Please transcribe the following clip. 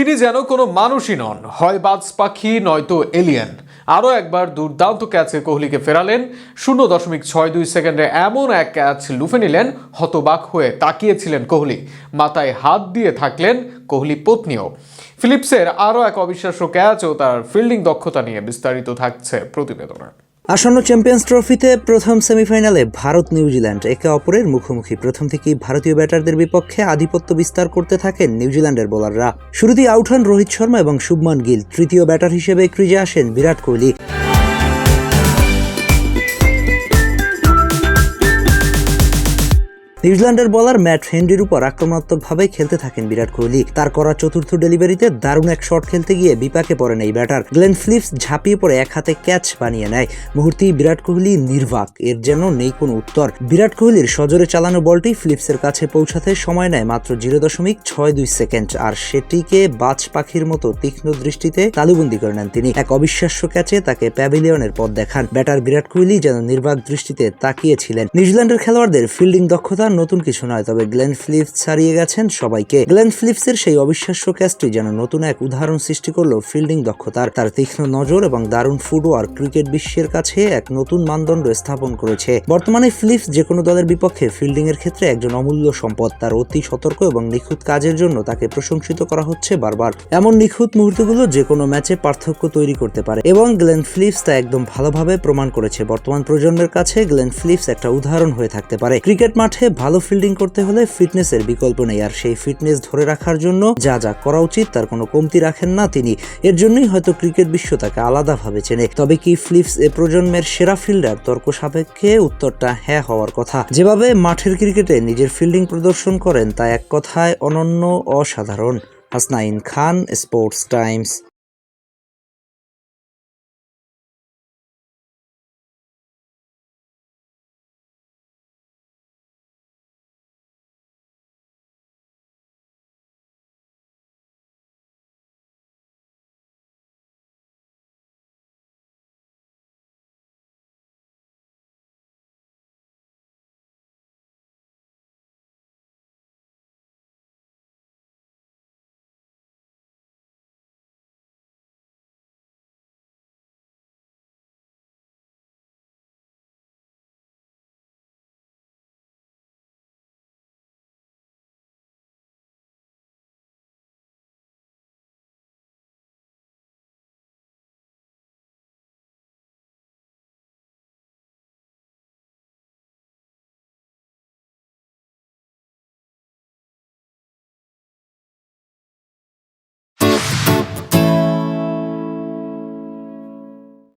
তিনি যেন কোনো মানুষই নন। হয় বাজ পাখি, নয়তো এলিয়েন আরও একবার দুর্দান্ত ক্যাচে কোহলিকে ফেরালেন। শূন্য দশমিক ছয় দুই সেকেন্ডে এমন এক ক্যাচ লুফে নিলেন, হতবাক হয়ে তাকিয়েছিলেন কোহলি। মাথায় হাত দিয়ে থাকলেন কোহলি পত্নীও। ফিলিপসের আরও এক অবিশ্বাস্য ক্যাচ ও তার ফিল্ডিং দক্ষতা নিয়ে বিস্তারিত থাকছে প্রতিবেদনে। আসন্ন চ্যাম্পিয়ন্স ট্রফিতে প্রথম সেমিফাইনালে ভারত নিউজিল্যান্ড একে অপরের মুখোমুখি। প্রথম থেকেই ভারতীয় ব্যাটারদের বিপক্ষে আধিপত্য বিস্তার করতে থাকেন নিউজিল্যান্ডের বোলাররা। শুরুতেই আউট হন রোহিত শর্মা এবং শুভমান গিল, তৃতীয় ব্যাটার হিসেবে ক্রিজে আসেন বিরাট কোহলি। নিউজিল্যান্ডের বলার ম্যাট হেনরির উপর আক্রমণাত্মকভাবে খেলতে থাকেন বিরাট কোহলি। তার করা চতুর্থ ডেলিভারিতে দারুণ এক শট খেলতে গিয়ে বিপাকে পড়েন এই ব্যাটার। গ্লেন ফিলিপস ঝাঁপিয়ে পড়ে এক হাতে ক্যাচ বানিয়ে নেয়। মুহূর্তেই বিরাট কোহলি নির্বাক। এর যেন নেই কোনো উত্তর। বিরাট কোহলির সজোরে চালানো বলটি ফিলিপসের কাছে পৌঁছাতে সময় নেয় মাত্র জিরো দশমিক ছয় দুই সেকেন্ড, আর সেটিকে বাজ পাখির মতো তীক্ষ্ণ দৃষ্টিতে তালুবন্দি করে নেন তিনি। এক অবিশ্বাস্য ক্যাচে তাকে প্যাভিলিয়নের পথ দেখান। ব্যাটার বিরাট কোহলি যেন নির্বাক দৃষ্টিতে তাকিয়েছিলেন। নিউজিল্যান্ডের খেলোয়াড়দের ফিল্ডিং দক্ষতা নতুন কিছু নয়, তবে গ্লেন ফিলিপস ছাড়িয়ে গেছেন সবাইকে। গ্লেন ফিলিপসের সেই অবিশ্বাস্য ক্যাচটি যেন নতুন এক উদাহরণ সৃষ্টি করল ফিল্ডিং দক্ষতার। তার তীক্ষ্ণ নজর এবং দারুণ ফুটওয়ার ক্রিকেট বিশ্বের কাছে এক নতুন মানদণ্ড স্থাপন করেছে। বর্তমানে ফিলিপস যে কোনো দলের বিপক্ষে ফিল্ডিং এর ক্ষেত্রে একজন অমূল্য সম্পদ। তার অতি সতর্ক এবং নিখুঁত কাজের জন্য তাকে প্রশংসিত করা হচ্ছে বারবার। এমন নিখুঁত মুহূর্তগুলো যে কোনো ম্যাচে পার্থক্য তৈরি করতে পারে। এবং গ্লেন ফিলিপস তা একদম ভালোভাবে প্রমাণ করেছে। বর্তমান প্রজন্মের কাছে গ্লেন ফিলিপস একটা উদাহরণ হয়ে থাকতে পারে। ক্রিকেট মাঠে ভালো ফিল্ডিং করতে হলে ফিটনেসের বিকল্প নেই। আর সেই ফিটনেস ধরে রাখার জন্য যা যা করা উচিত, তার কোনো কমতি রাখেন না তিনি। এর জন্যই হয়তো ক্রিকেট বিশ্ব তাকে আলাদাভাবে চেনে। তবে কি ফ্লিপস এ প্রজন্মের সেরা ফিল্ডার তর্ক সাপেক্ষে উত্তরটা হ্যাঁ হওয়ার কথা। যেভাবে মাঠের ক্রিকেটে নিজের ফিল্ডিং প্রদর্শন করেন, তা এক কথায় অনন্য অসাধারণ। হাসনাইন খান স্পোর্টস টাইমস